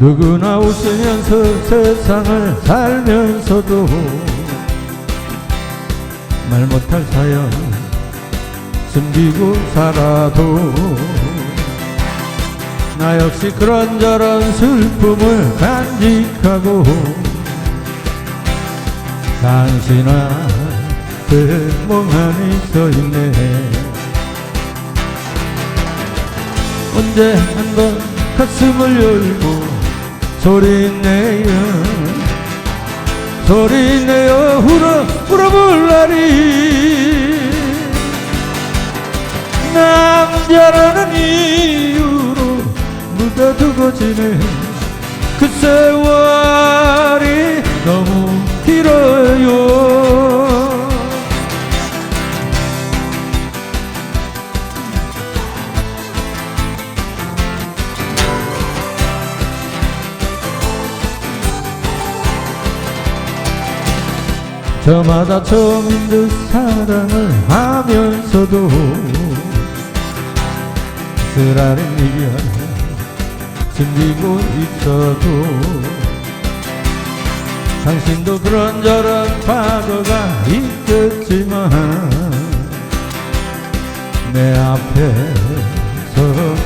누구나 웃으면서 세상을 살면서도 말 못할 사연 숨기고 살아도 나 역시 그런저런 슬픔을 간직하고 당신한테 멍하니 서있네. 언제 한번 가슴을 열고 소리내요. 소리내어 울어 울어볼 날이. 남자라는 이유로 묻어두고 지내. 그 세월 저마다 처음인 듯 사랑을 하면서도 쓰라린 미련 숨기고 있어도 당신도 그런저런 과거가 있겠지만 내 앞에서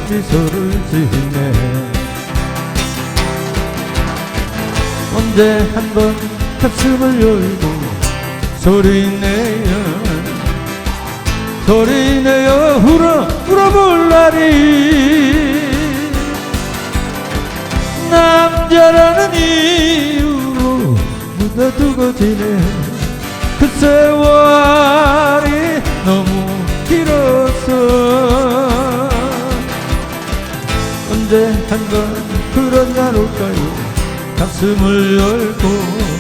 미소를 짓네 언제 한번 가슴을 열고 소리내요 소리내어 울어 울어볼 날이. 남자라는 이유로 묻어두고 지내 그 세월이 너무 길어서 언제 한번 그런 날 올까요? 가슴을 열고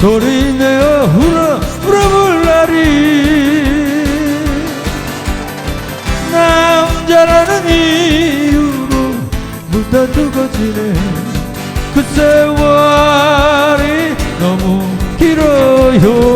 소리내어 울어 울어볼 날이. 남자라는 이유로 묻어두고 지내 그 세월이 너무 길어요